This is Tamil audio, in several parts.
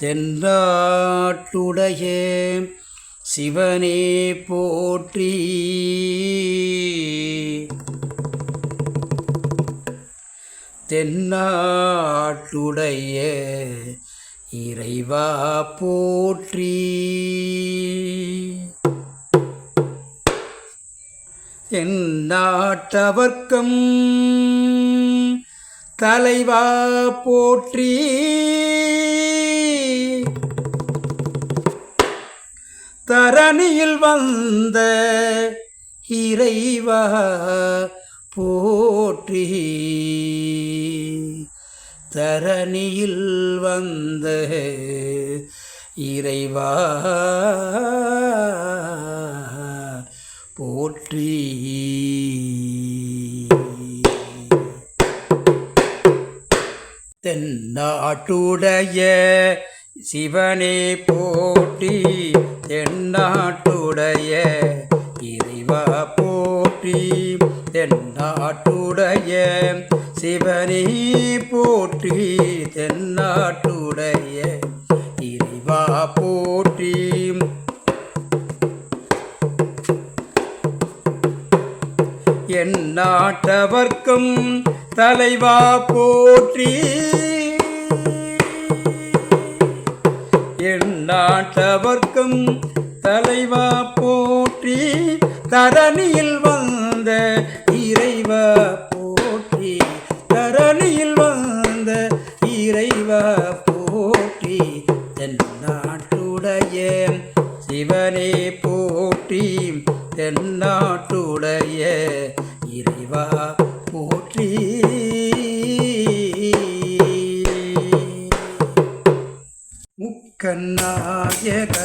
தென்னாட்டுடைய சிவனே போற்றி. தென்னாட்டுடைய இறைவா போற்றி. தென்னாட்டவர்க்கம் தலைவா போற்றி. தரணியில் வந்த இறைவா போற்றி. தரணியில் வந்த இறைவா போற்றி. தென்னாட்டுடைய சிவனே போற்றி. தென்னாட்டுடைய இறைவா போற்றி. தென்னாட்டுடைய சிவனே போற்றி. தென்னாட்டு என் நாட்டவர்க்கும் தலைவா போற்றி. என் நாட்டவர்க்கும் தலைவா போற்றி. தரணியில் வந்த இறைவா போற்றி. தரணியில் வந்த இறைவா போற்றி. என் நாட்டுடைய சிவனே போற்றி. தென்னாட்டுடைய இறைவா போற்றி. முக்கநாயக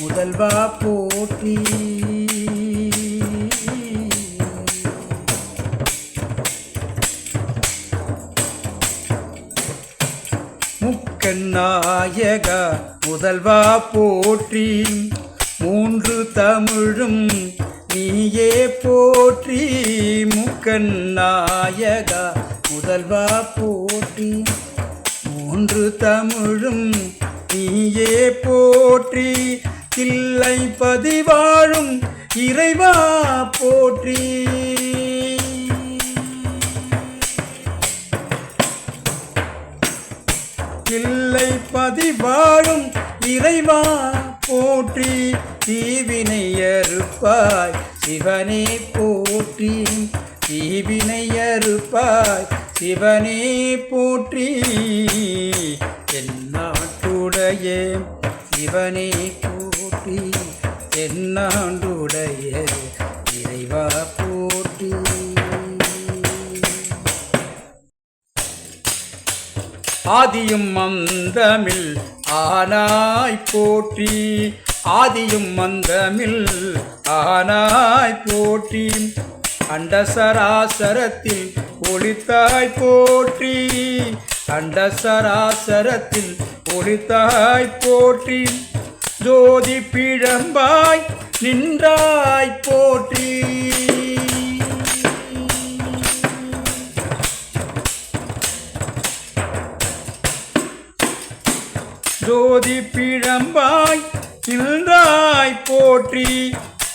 முதல்வா போற்றி. முக்கநாயக முதல்வா போற்றி. மூன்று தமிழும் நீயே போற்றி முக்கநாயக முதல்வா போற்றி. மூன்று தமிழும் நீயே போற்றி தில்லை பதிவாழும் இறைவா போற்றி. தில்லை பதிவாழும் இறைவா போற்றி தீவினை அறுப்பாய். சிவனே போற்றி தீவினை அறுப்பாய். சிவனே போற்றி. தென்னாட்டுடைய சிவனே போற்றி. என்னாண்டுடைய இறைவா போற்றி. ஆதியும் மந்தமில் ஆனாய் போற்றி ஆதியும் மந்தமில். ஆனாய் போற்றி அண்டசராசரத்தில் ஒளித்தாய் போற்றி. அண்டசராசரத்தில் ஒளித்தாய் போற்றி. ஜோதி பிழம்பாய் நின்றாய் போற்றி. ஜோதி பிழம்பாய் நின்றாய் போற்றி.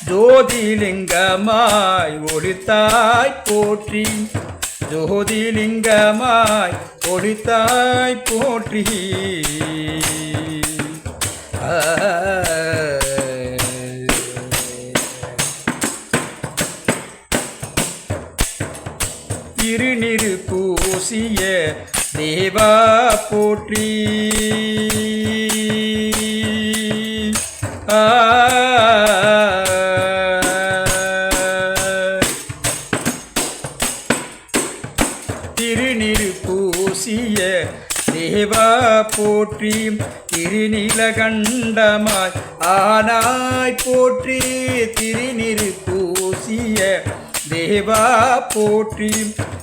ஜோதிலிங்கமாய் ஒளித்தாய் போற்றி. ஜோதிலிங்கமாய் ஒளித்தாய் போற்றி. ஆ. பூசிய தேவா போற்றி. திருநீர் பூசிய தேவா போற்றி. திருநிலகண்டமாய் ஆனாய் போற்றி. திருநீர் பூசிய தேவா போற்றி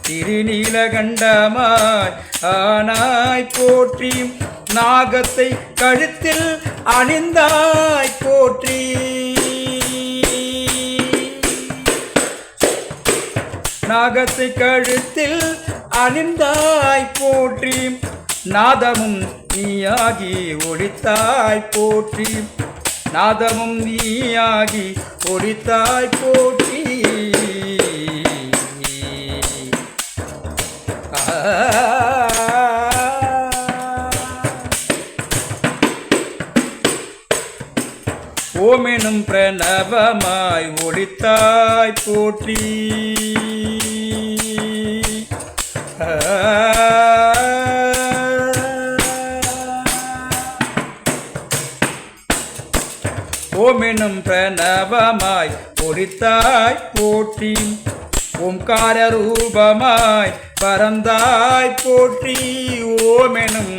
திருநீலகண்டமாய் ஆனாய் போற்றியும் நாகத்தை கழுத்தில் அணிந்தாய் போற்றி. நாகத்தை கழுத்தில் அணிந்தாய் போற்றி நாதமும் நீயாகி ஒளித்தாய் போற்றி. நாதமும் நீயாகி ஒளித்தாய் போற்றி. ஓமெனும் பிரணவமாய் ஒளித்தாய் போற்றி. ஓமெனும் பிரணவமாய் ஒளித்தாய் போற்றி. ஓம்கார ரூபமாய் பரந்தாய் போற்றி. ஓமெனும்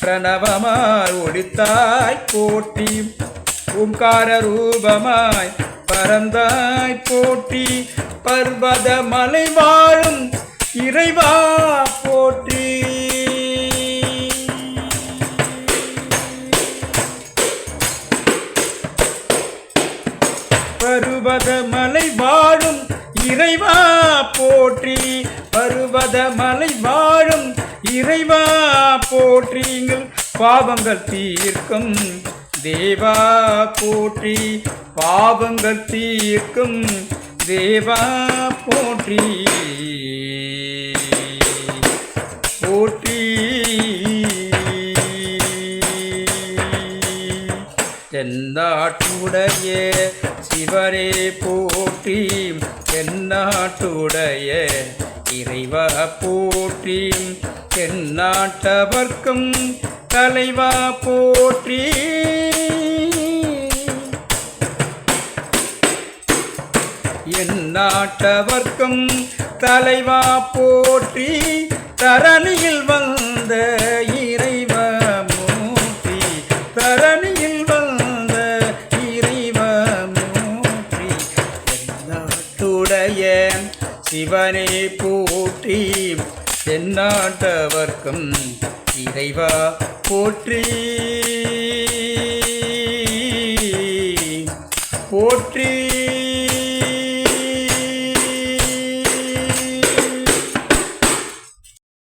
பிரணவமாய் ஒளித்தாய் போற்றி. ஓம்கார ரூபமாய் பரந்தாய் போற்றி பர்வத மலை வாழும் இறைவா போற்றி. பருவத மலை வாழும் இறைவா போற்றி. பருவத மலை வாழும் இறைவா போற்றிங்கள் பாவங்கள் தீர்க்கும் தேவா போற்றி பாவங்கள் தீர்க்கும். தேவா போற்றி. போற்றி. தென்னாட்டுடைய சிவரே போற்றி. தென்னாட்டுடைய இறைவா போற்றி. தென்னாட்டவர்க்கும் தலைவா போற்றி. நாட்டவர்க்கும் தலைவா போற்றி தரணியில் வந்த இறைவ மூர்த்தி தரணியில் வந்த இறைவ மூர்த்தி நாட்டுடைய சிவனை போற்றி தென்னாட்டவர்க்கும் இறைவா போற்றி. போற்றி.